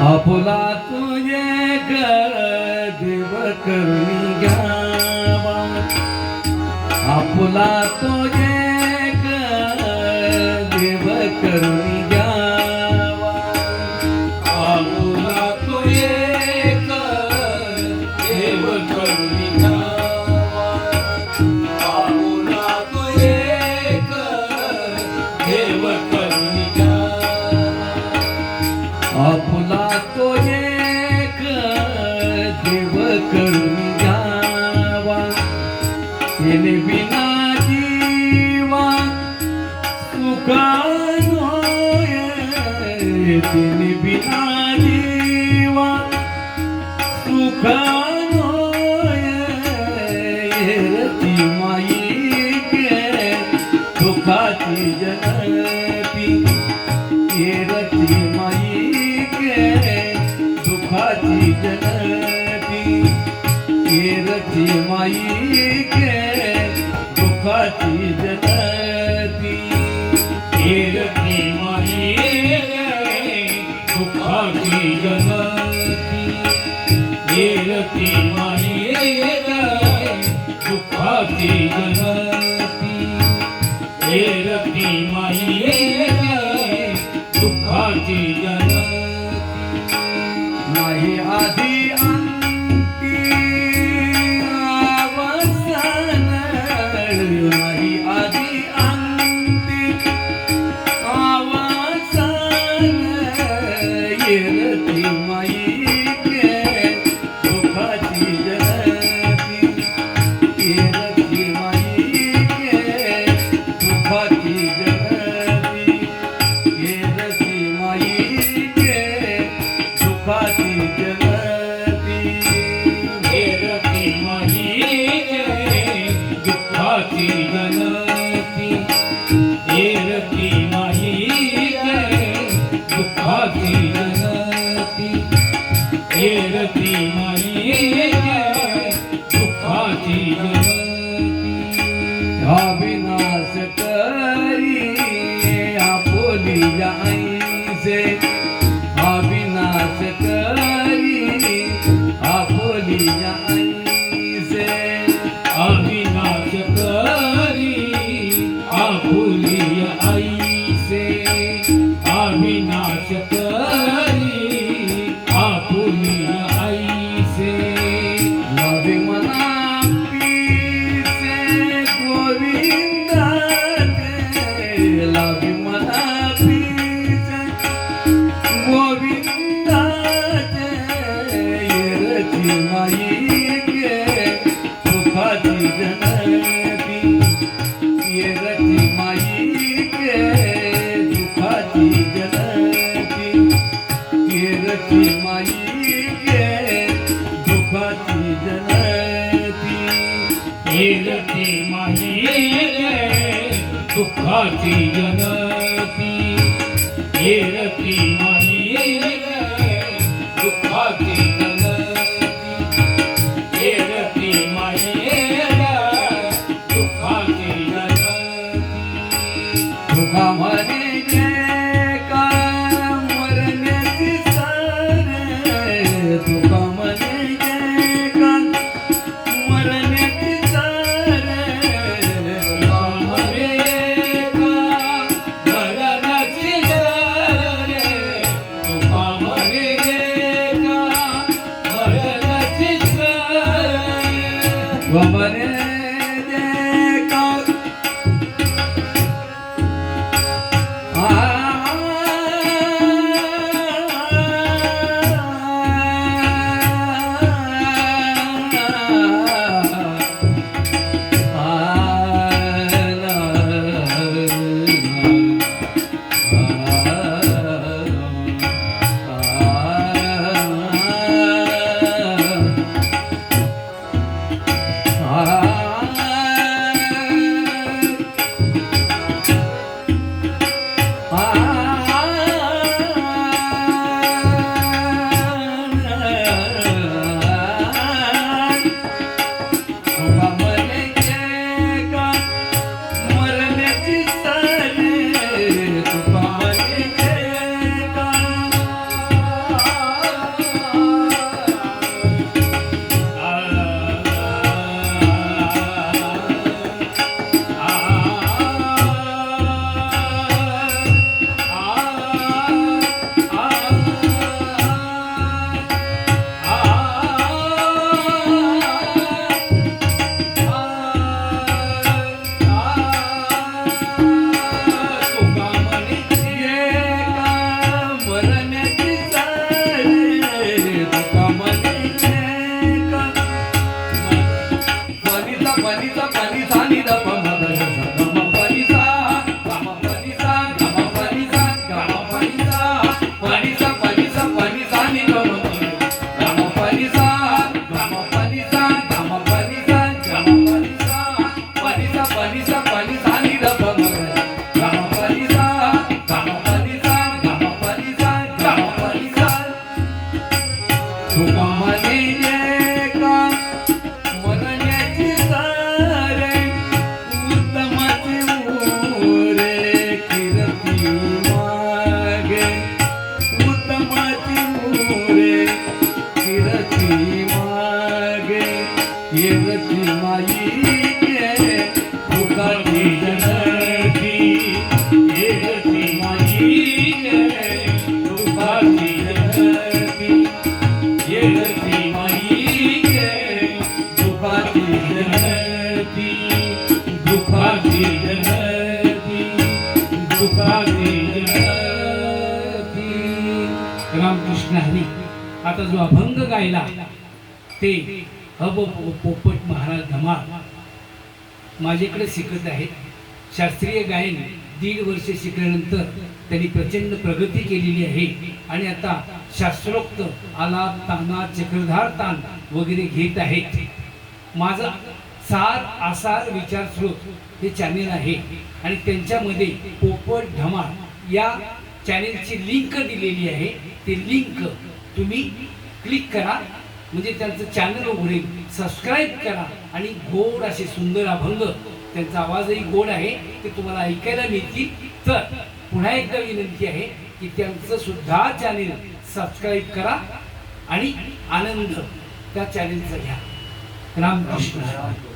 आपुला तुझे देव करून घ्यावा आपुला तुझे देव करून જેને વિના જીવા સુખાનો જેને વિના જીવા સુખાનો રતી માઈ કે દુખાતી જના माई के दुखाची जगती. केरती माई दुखाची जगती. केरती माई दुखाची जगती. સાચી જગત येल ते माहेर दुःखाची जनती. येल ती माहेर বলে मागवणीचा रामकृष्ण हरी आता जो अभंग गायला ते हब पोपट महाराज धमाल. माझ्याकडे शिकत आहेत. शास्त्रीय गायन दीड वर्ष शिकल्यानंतर त्यांनी प्रचंड प्रगती केलेली आहे. आणि आता शास्त्रोक्त आलाप ताना चक्रधार तान वगैरे घेत आहेत. माझा सार आसार विचार स्रोत हे चॅनेल आहे. आणि त्यांच्यामध्ये पोपट धमाल या चॅनेलची लिंक दिलेली आहे. ते लिंक तुम्ही क्लिक करा. म्हणजे त्यांचं चॅनल उघडेल. सबस्क्राईब करा. आणि गोड असे सुंदर अभंग त्यांचा आवाजही गोड आहे ते तुम्हाला ऐकायला मिळतील. तर पुन्हा एकदा विनंती आहे की त्यांचं सुद्धा चॅनेल सबस्क्राईब करा आणि आनंद त्या चॅनेलचा घ्या. रामकृष्ण.